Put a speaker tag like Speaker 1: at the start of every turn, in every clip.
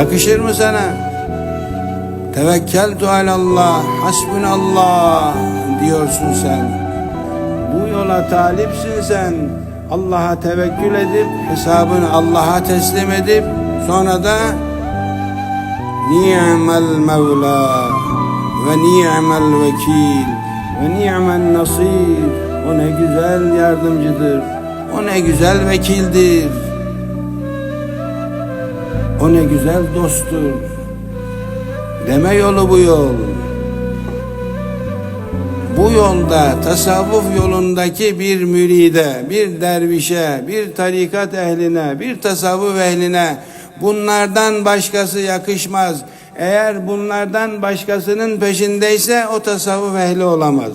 Speaker 1: Yakışır mı sana? Tevekkeltu alallah, hasbunallah diyorsun sen. Bu yola talipsin sen. Allah'a tevekkül edip hesabını Allah'a teslim edip sonra da ni'mel mevla ve ni'mel vekil ve ni'mel nasir o ne güzel yardımcıdır o ne güzel vekildir o ne güzel dosttur deme yolu bu yol bu yolda tasavvuf yolundaki bir müride, bir dervişe, bir tarikat ehline, bir tasavvuf ehline bunlardan başkası yakışmaz. Eğer bunlardan başkasının peşindeyse o tasavvuf ehli olamaz.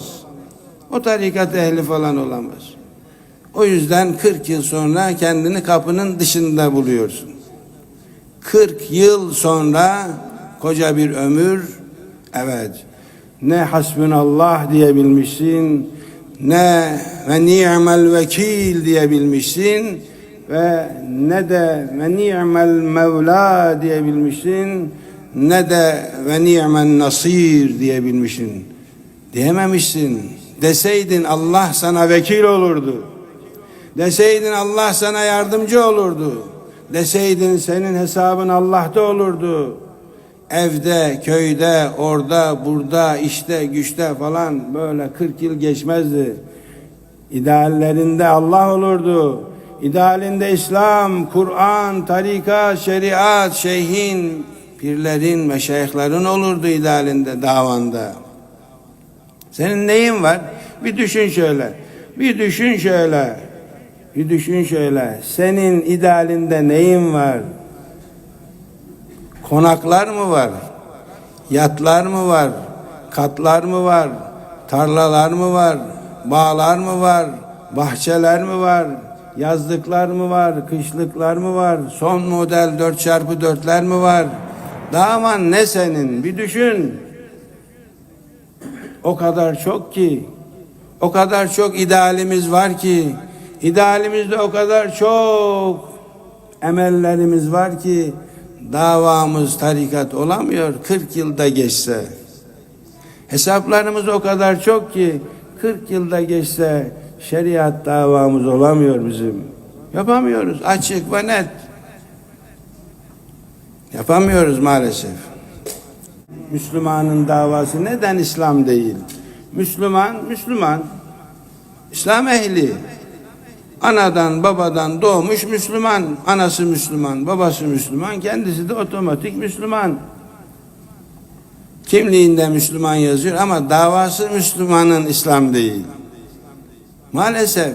Speaker 1: O tarikat ehli falan olamaz. O yüzden 40 yıl sonra kendini kapının dışında buluyorsun. 40 yıl sonra koca bir ömür evet. Ne hasbunallah diyebilmişsin ne ve ni'mel vekil diyebilmişsin ve ne de ve ni'mel mevla diyebilmişsin ne de ve ni'men nasir diyebilmişsin. Diyememişsin. Deseydin Allah sana vekil olurdu. Deseydin Allah sana yardımcı olurdu deseydin senin hesabın Allah'ta olurdu evde, köyde, orada, burada, işte, güçte falan böyle 40 yıl geçmezdi. İdeallerinde Allah olurdu. İdealinde İslam, Kur'an, tarikat, şeriat, şeyhin, pirlerin, meşayihlerin olurdu idealinde, davanda. Senin neyin var? Bir düşün şöyle. Bir düşün şöyle. Bir düşün şöyle. Senin idealinde neyin var? Konaklar mı var? Yatlar mı var? Katlar mı var? Tarlalar mı var? Bağlar mı var? Bahçeler mi var? Yazlıklar mı var? Kışlıklar mı var? Son model 4x4'ler mi var? Daman ne senin? Bir düşün. O kadar çok ki, o kadar çok idealimiz var ki, idealimizde o kadar çok emellerimiz var ki, davamız tarikat olamıyor 40 yılda geçse. Hesaplarımız o kadar çok ki 40 yılda geçse şeriat davamız olamıyor bizim. Yapamıyoruz açık ve net. Yapamıyoruz maalesef. Müslümanın davası neden İslam değil? Müslüman, Müslüman. İslam ehli. Anadan babadan doğmuş Müslüman. Anası Müslüman, babası Müslüman, kendisi de otomatik Müslüman. Kimliğinde Müslüman yazıyor ama davası Müslümanın İslam değil. Maalesef.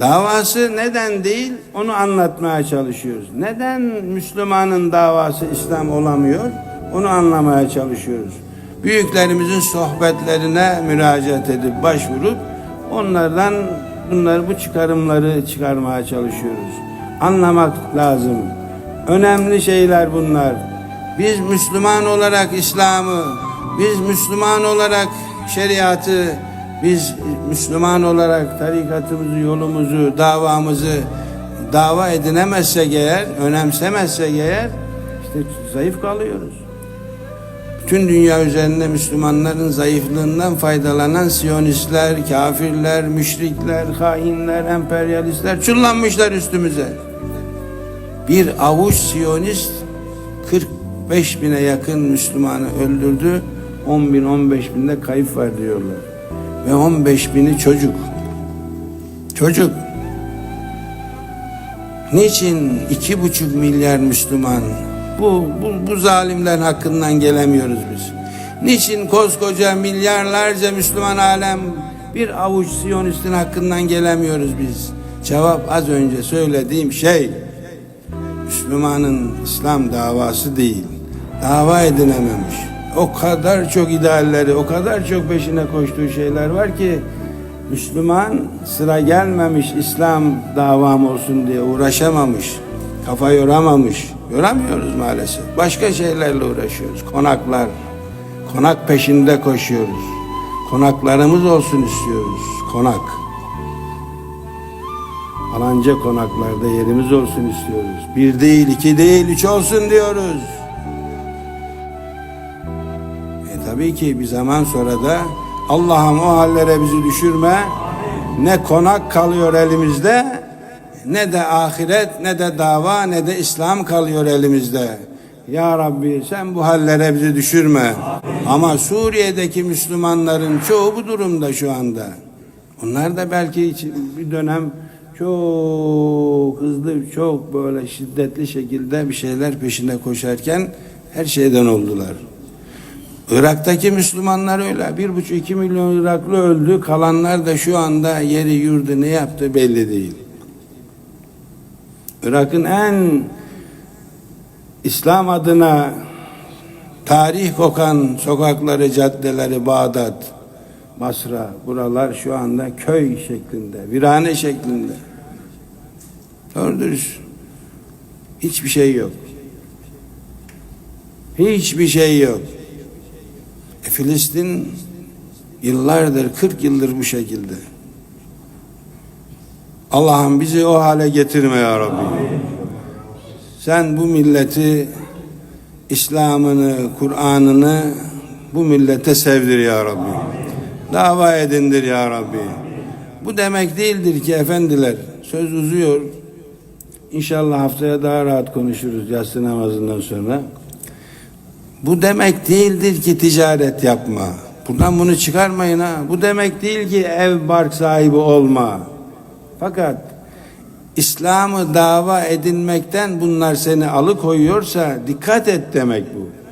Speaker 1: Davası neden değil onu anlatmaya çalışıyoruz. Neden Müslümanın davası İslam olamıyor onu anlamaya çalışıyoruz. Büyüklerimizin sohbetlerine müracaat edip başvurup onlardan bunları bu çıkarımları çıkarmaya çalışıyoruz. Anlamak lazım. Önemli şeyler bunlar. Biz Müslüman olarak İslam'ı, biz Müslüman olarak şeriatı, biz Müslüman olarak tarikatımızı, yolumuzu, davamızı dava edinemezsek eğer, önemsemezsek eğer işte zayıf kalıyoruz. Bütün dünya üzerinde Müslümanların zayıflığından faydalanan Siyonistler, kafirler, müşrikler, hainler, emperyalistler çullanmışlar üstümüze. Bir avuç Siyonist 45 bine yakın Müslümanı öldürdü. 10 bin 15 binde kayıp var diyorlar. Ve 15 bini çocuk. Çocuk. Niçin iki buçuk milyar Müslüman bu, bu, bu zalimlerin hakkından gelemiyoruz biz. Niçin koskoca milyarlarca Müslüman alem bir avuç Siyonistin hakkından gelemiyoruz biz? Cevap az önce söylediğim şey Müslümanın İslam davası değil. Dava edinememiş. O kadar çok idealleri, o kadar çok peşine koştuğu şeyler var ki Müslüman sıra gelmemiş İslam davam olsun diye uğraşamamış. Kafa yoramamış. Yoramıyoruz maalesef. Başka şeylerle uğraşıyoruz. Konaklar. Konak peşinde koşuyoruz. Konaklarımız olsun istiyoruz. Konak. Falanca konaklarda yerimiz olsun istiyoruz. Bir değil, iki değil, üç olsun diyoruz. E tabii ki bir zaman sonra da Allah'ım o hallere bizi düşürme. Ne konak kalıyor elimizde, ne de ahiret, ne de dava, ne de İslam kalıyor elimizde. Ya Rabbi sen bu hallere bizi düşürme. Ama Suriye'deki Müslümanların çoğu bu durumda şu anda. Onlar da belki bir dönem çok hızlı, çok böyle şiddetli şekilde bir şeyler peşinde koşarken her şeyden oldular. Irak'taki Müslümanlar öyle. Bir buçuk iki milyon Iraklı öldü. Kalanlar da şu anda yeri yurdu ne yaptı belli değil. Irak'ın en İslam adına tarih kokan sokakları, caddeleri Bağdat, Basra, buralar şu anda köy şeklinde, virane şeklinde. Dürüst. Hiçbir şey yok. Hiçbir şey yok. E, Filistin yıllardır, 40 yıldır bu şekilde. Allah'ım bizi o hale getirme ya Rabbi. Sen bu milleti, İslam'ını, Kur'an'ını bu millete sevdir ya Rabbi. Dava edindir ya Rabbi. Bu demek değildir ki efendiler, söz uzuyor. İnşallah haftaya daha rahat konuşuruz yatsı namazından sonra. Bu demek değildir ki ticaret yapma. Buradan bunu çıkarmayın ha. Bu demek değil ki ev bark sahibi olma. Fakat İslam'ı dava edinmekten bunlar seni alıkoyuyorsa dikkat et demek bu.